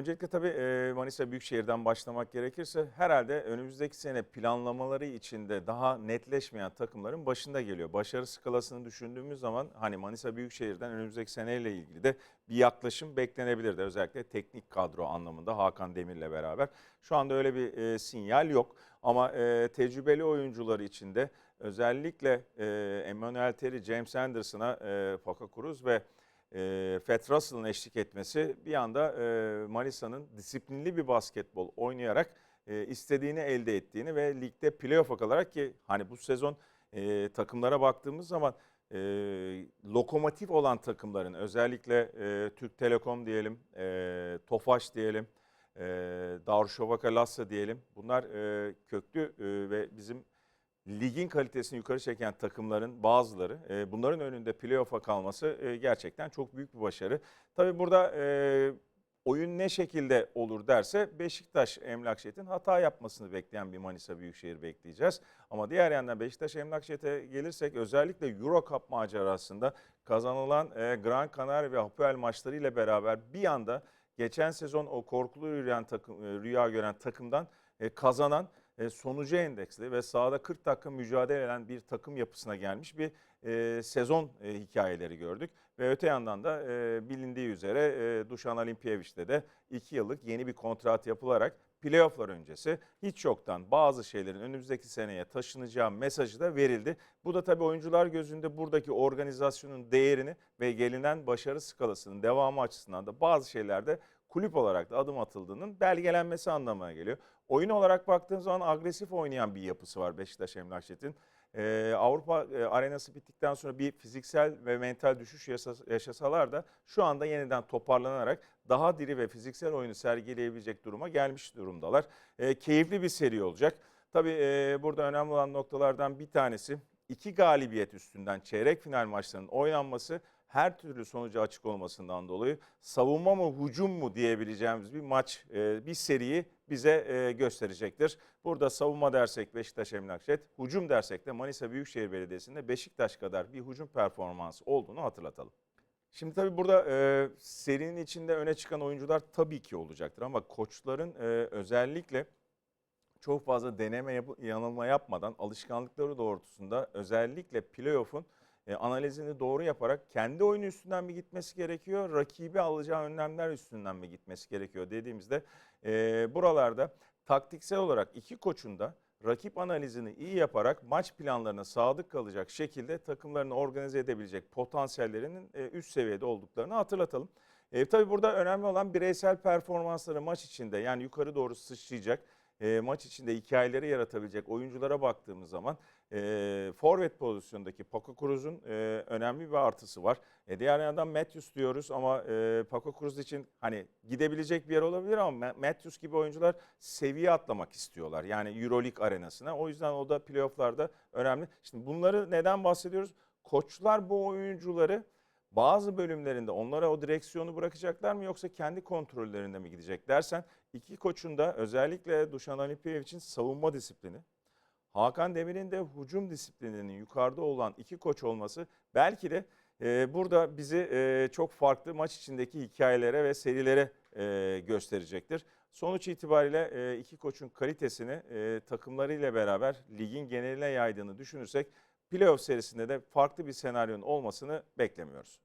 öncelikle tabii Manisa Büyükşehir'den başlamak gerekirse herhalde önümüzdeki sene planlamaları içinde daha netleşmeyen takımların başında geliyor. Başarı skalasını düşündüğümüz zaman hani Manisa Büyükşehir'den önümüzdeki seneyle ilgili de bir yaklaşım beklenebilirdi. Özellikle teknik kadro anlamında Hakan Demir'le beraber. Şu anda öyle bir e, sinyal yok ama e, tecrübeli oyuncuları içinde özellikle e, Emmanuel Terry, James Anderson'a, e, Faka Cruz ve e, Fat Russell'ın eşlik etmesi bir anda e, Manisa'nın disiplinli bir basketbol oynayarak e, istediğini elde ettiğini ve ligde playoff'a kalarak ki hani bu sezon e, takımlara baktığımız zaman e, lokomotif olan takımların özellikle e, Türk Telekom diyelim, e, Tofaş diyelim, e, Darüşşafaka Lassa diyelim bunlar e, köklü e, ve bizim ligin kalitesini yukarı çeken takımların bazıları e, bunların önünde playoff'a kalması e, gerçekten çok büyük bir başarı. Tabii burada e, oyun ne şekilde olur derse Beşiktaş Emlakşet'in hata yapmasını bekleyen bir Manisa Büyükşehir bekleyeceğiz. Ama diğer yandan Beşiktaş Emlakşet'e gelirsek özellikle Euro Cup macerasında kazanılan e, Gran Canaria ve Hapoel maçlarıyla beraber bir anda geçen sezon o korkulu yürüyen takım, e, rüya gören takımdan e, kazanan e, sonucu endeksli ve sahada 40 dakika mücadele eden bir takım yapısına gelmiş bir e, sezon e, hikayeleri gördük. Ve öte yandan da e, bilindiği üzere e, Dušan Alimpiyeviç'te de 2 yıllık yeni bir kontrat yapılarak playofflar öncesi hiç yoktan bazı şeylerin önümüzdeki seneye taşınacağı mesajı da verildi. Bu da tabii oyuncular gözünde buradaki organizasyonun değerini ve gelinen başarı skalasının devamı açısından da bazı şeylerde kulüp olarak da adım atıldığının belgelenmesi anlamına geliyor. Oyun olarak baktığın zaman agresif oynayan bir yapısı var Beşiktaş Emlakşet'in. Ee, Avrupa e, arenası bittikten sonra bir fiziksel ve mental düşüş yaşas- yaşasalar da şu anda yeniden toparlanarak daha diri ve fiziksel oyunu sergileyebilecek duruma gelmiş durumdalar. Ee, keyifli bir seri olacak. Tabii e, burada önemli olan noktalardan bir tanesi iki galibiyet üstünden çeyrek final maçlarının oynanması her türlü sonucu açık olmasından dolayı savunma mı hücum mu diyebileceğimiz bir maç, e, bir seriyi bize e, gösterecektir. Burada savunma dersek Beşiktaş Emlakşet, hücum dersek de Manisa Büyükşehir Belediyesi'nde Beşiktaş kadar bir hücum performansı olduğunu hatırlatalım. Şimdi tabii burada e, serinin içinde öne çıkan oyuncular tabii ki olacaktır ama koçların e, özellikle çok fazla deneme yap- yanılma yapmadan alışkanlıkları doğrultusunda özellikle playoff'un e, analizini doğru yaparak kendi oyunu üstünden mi gitmesi gerekiyor, rakibi alacağı önlemler üstünden mi gitmesi gerekiyor dediğimizde e, buralarda taktiksel olarak iki koçun da rakip analizini iyi yaparak maç planlarına sadık kalacak şekilde takımlarını organize edebilecek potansiyellerinin e, üst seviyede olduklarını hatırlatalım. E, tabii burada önemli olan bireysel performansları maç içinde yani yukarı doğru sıçrayacak e, maç içinde hikayeleri yaratabilecek oyunculara baktığımız zaman e, forvet pozisyondaki Paco Cruz'un e, önemli bir artısı var. E, diğer yandan Matthews diyoruz ama e, Paco Cruz için hani gidebilecek bir yer olabilir ama Ma- Matthews gibi oyuncular seviye atlamak istiyorlar. Yani Euroleague arenasına. O yüzden o da playofflarda önemli. Şimdi bunları neden bahsediyoruz? Koçlar bu oyuncuları bazı bölümlerinde onlara o direksiyonu bırakacaklar mı yoksa kendi kontrollerinde mi gidecek dersen iki koçun da özellikle Dušan Alimpiyević'in savunma disiplini, Hakan Demir'in de hücum disiplininin yukarıda olan iki koç olması belki de burada bizi e, çok farklı maç içindeki hikayelere ve serilere e, gösterecektir. Sonuç itibariyle e, iki koçun kalitesini takımlarıyla beraber ligin geneline yaydığını düşünürsek playoff serisinde de farklı bir senaryonun olmasını beklemiyoruz.